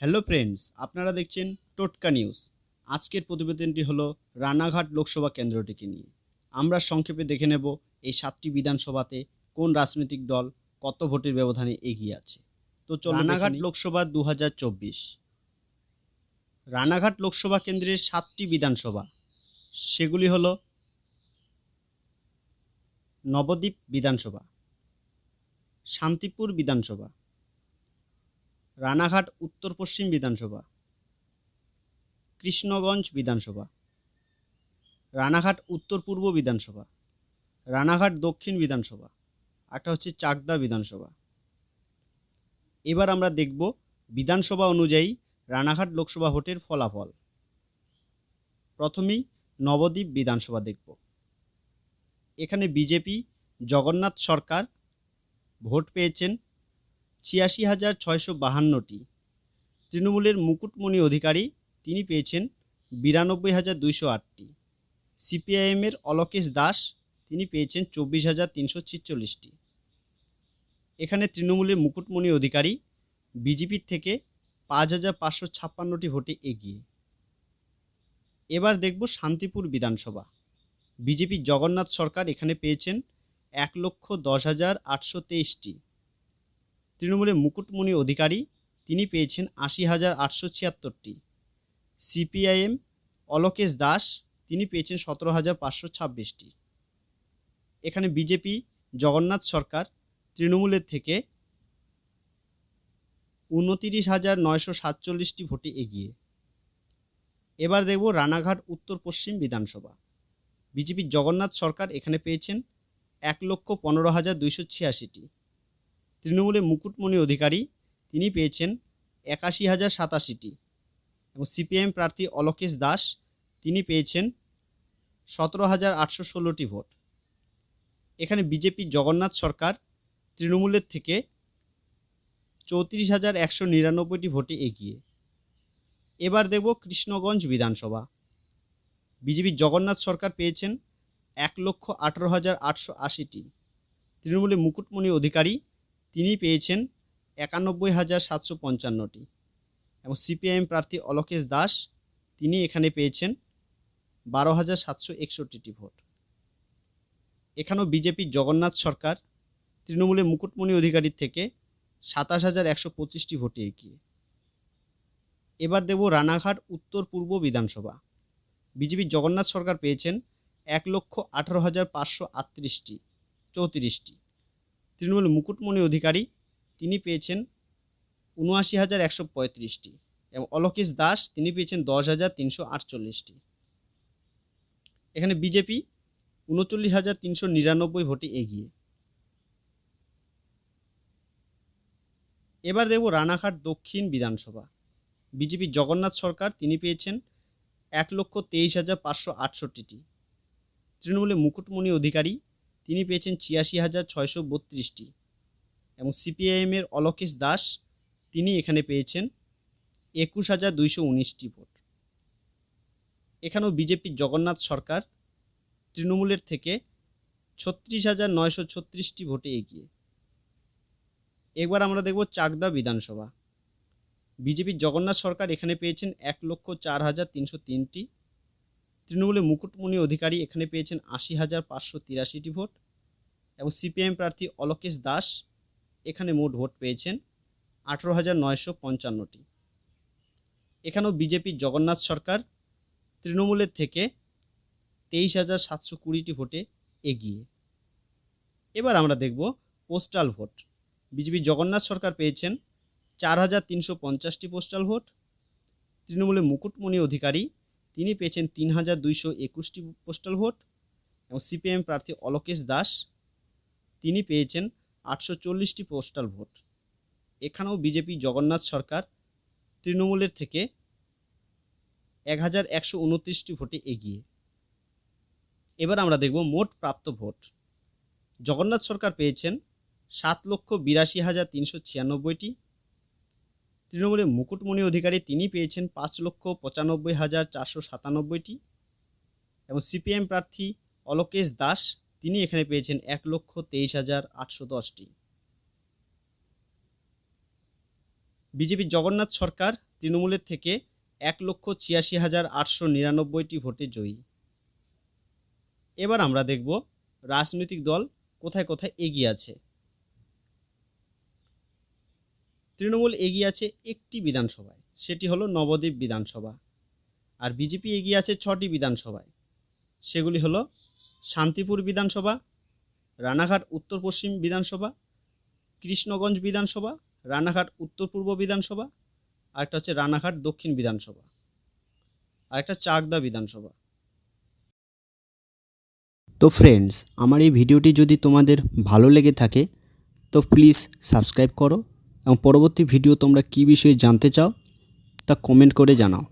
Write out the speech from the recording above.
Hello friends আপনারা দেখছেন টোটকা নিউজ। আজকের প্রতিবেদনটি হলো রানাঘাট লোকসভা কেন্দ্রটিকে নিয়ে। আমরা সংক্ষেপে দেখে নেব এই সাতটি বিধানসভাতে কোন রাজনৈতিক দল কত ভোটের ব্যবধানে এগিয়ে আছে। তো রানাঘাট লোকসভা দু হাজার চব্বিশ। রানাঘাট লোকসভা কেন্দ্রের সাতটি বিধানসভা সেগুলি হলো নবদ্বীপ বিধানসভা শান্তিপুর বিধানসভা রানাঘাট উত্তর পশ্চিম বিধানসভা, কৃষ্ণগঞ্জ বিধানসভা, রানাঘাট উত্তর পূর্ব বিধানসভা, রানাঘাট দক্ষিণ বিধানসভা একটা হচ্ছে চাকদা বিধানসভা। এবার আমরা দেখব বিধানসভা অনুযায়ী রানাঘাট লোকসভা ভোটের ফলাফল। প্রথমেই নবদ্বীপ বিধানসভা দেখব। এখানে বিজেপি, জগন্নাথ সরকার ভোট পেয়েছেন ছিয়াশি হাজার ছয়শো বাহান্নটি। তৃণমূলের মুকুটমণি অধিকারী, তিনি পেয়েছেন বিরানব্বই হাজার দুইশো আটটি। সিপিআইএমের অলোকেশ দাস, তিনি পেয়েছেন চব্বিশ হাজার তিনশো ছিচল্লিশটি। এখানে তৃণমূলের মুকুটমণি অধিকারী, বিজেপির থেকে পাঁচ হাজার পাঁচশো ছাপ্পান্নটি ভোটে এগিয়ে। এবার দেখব শান্তিপুর বিধানসভা। বিজেপির জগন্নাথ সরকার এখানে পেয়েছেন এক লক্ষ দশ হাজার আটশো তেইশটি। তৃণমূলের মুকুটমণি অধিকারী, তিনি পেয়েছেন আশি হাজার আটশো ছিয়াত্তরটি। সিপিআইএম অলোকেশ দাস, তিনি পেয়েছেন সতেরো হাজার পাঁচশো ছাব্বিশটি। এখানে বিজেপি, জগন্নাথ সরকার, তৃণমূলের থেকে উনতিরিশ হাজার নয়শো সাতচল্লিশটি ভোটে এগিয়ে। এবার দেখব রানাঘাট উত্তর পশ্চিম বিধানসভা। বিজেপির জগন্নাথ সরকার এখানে পেয়েছেন এক লক্ষ পনেরো হাজার দুইশো ছিয়াশিটি। তৃণমূলের মুকুটমণি অধিকারী, তিনি পেয়েছেন একাশি হাজার সাতাশিটি। এবং সিপিএম প্রার্থী অলোকেশ দাস, তিনি পেয়েছেন সতেরো হাজার আটশো ষোলোটি ভোট। এখানে বিজেপি জগন্নাথ সরকার তৃণমূলের থেকে চৌত্রিশ হাজার একশো নিরানব্বইটি ভোটে এগিয়ে। এবার দেখব কৃষ্ণগঞ্জ বিধানসভা। বিজেপির জগন্নাথ সরকার পেয়েছেন এক লক্ষ আঠেরো হাজার আটশো আশিটি। তৃণমূলের মুকুটমণি অধিকারী তিনি পেয়েছেন একানব্বই হাজার সাতশো পঞ্চান্নটি। এবং সিপিআইএম প্রার্থী অলোকেশ দাস, তিনি এখানে পেয়েছেন বারো হাজার সাতশো একষট্টিটি ভোট। এখানেও বিজেপির জগন্নাথ সরকার, তৃণমূলের মুকুটমণি অধিকারীর থেকে সাতাশ হাজার একশো পঁচিশটি ভোটে এগিয়ে। এবার দেব রানাঘাট উত্তর পূর্ব বিধানসভা। বিজেপির জগন্নাথ সরকার পেয়েছেন এক লক্ষ আঠারো হাজার পাঁচশো আটত্রিশটি, চৌত্রিশটি। তৃণমূল মুকুটমণি অধিকারী, তিনি পেয়েছেন উনআশি হাজার একশো পঁয়ত্রিশটি এবং অলোকেশ দাস, তিনি পেয়েছেন দশ হাজার তিনশো আটচল্লিশটি। এখানে বিজেপি উনচল্লিশ হাজার তিনশো নিরানব্বই ভোটে এগিয়ে। এবার দেব রানাঘাট দক্ষিণ বিধানসভা। বিজেপির জগন্নাথ সরকার, তিনি পেয়েছেন এক লক্ষ তেইশ হাজার পাঁচশো আটষট্টিটি। তৃণমূলের মুকুটমণি অধিকারী তিনি পেয়েছেন ছিয়াশি হাজার ছয়শো বত্রিশটি। এবং সিপিআইএমের অলোকেশ দাস তিনি এখানে পেয়েছেন একুশ হাজার দুইশো উনিশটি ভোট। এখানেও বিজেপির জগন্নাথ সরকার তৃণমূলের থেকে ছত্রিশ হাজার নয়শো ছত্রিশটি ভোটে এগিয়ে। এবার আমরা দেখব চাকদা বিধানসভা। বিজেপির জগন্নাথ সরকার এখানে পেয়েছেন এক লক্ষ চার হাজার তিনশো তিনটি। তৃণমূলের মুকুটমণি অধিকারী এখানে পেয়েছেন আশি হাজার পাঁচশো তিরাশিটি ভোট এবং সিপিএম প্রার্থী অলোকেশ দাস এখানে মোট ভোট পেয়েছেন আঠেরো হাজার নয়শো পঞ্চান্নটি। এখানেও বিজেপির জগন্নাথ সরকার তৃণমূলের থেকে তেইশ হাজার সাতশো কুড়িটি ভোটে এগিয়ে। এবার আমরা দেখব পোস্টাল ভোট। বিজেপির জগন্নাথ সরকার পেয়েছেন চার হাজার তিনশো পঞ্চাশটি পোস্টাল ভোট। তৃণমূলের মুকুটমণি অধিকারী তিনি পেয়েছেন তিন হাজার দুইশো একুশটি পোস্টাল ভোট এবং সিপিএম প্রার্থী অলোকেশ দাস, তিনি পেয়েছেন আটশো চল্লিশটি পোস্টাল ভোট এখানেও বিজেপি জগন্নাথ সরকার তৃণমূলের থেকে এক হাজার একশো উনত্রিশটি ভোটে এগিয়ে। এবার আমরা দেখব মোট প্রাপ্ত ভোট। জগন্নাথ সরকার পেয়েছেন সাত লক্ষ বিরাশি হাজার তিনশো ছিয়ানব্বইটি তৃণমূলের মুকুটমণি অধিকারী তিনি পেয়েছেন পাঁচ লক্ষ পঁচানব্বই হাজার চারশো সাতানব্বইটি এবং সিপিএম প্রার্থী অলোকেশ দাস তিনি এখানে পেয়েছেন এক লক্ষ তেইশ হাজার আটশো দশটি। বিজেপির জগন্নাথ সরকার তৃণমূলের থেকে এক লক্ষ ছিয়াশি হাজার আটশো নিরানব্বইটি ভোটে জয়ী। এবার আমরা দেখব রাজনৈতিক দল কোথায় কোথায় এগিয়ে আছে। তৃণমূল এগিয়ে আছে একটি বিধানসভায়, সেটি হলো নবদ্বীপ বিধানসভা। আর বিজেপি এগিয়ে আছে ছটি বিধানসভায়, সেগুলি হলো শান্তিপুর বিধানসভা, রানাঘাট উত্তর পশ্চিম বিধানসভা, কৃষ্ণগঞ্জ বিধানসভা, রানাঘাট উত্তর পূর্ব বিধানসভা আরেকটা হচ্ছে রানাঘাট দক্ষিণ বিধানসভা আরেকটা চাকদা বিধানসভা। তো ফ্রেন্ডস আমার এই ভিডিওটি যদি তোমাদের ভালো লেগে থাকে, তো প্লিজ সাবস্ক্রাইব করো। এবং পরবর্তী ভিডিও তোমরা কী বিষয়ে জানতে চাও তা কমেন্ট করে জানাও।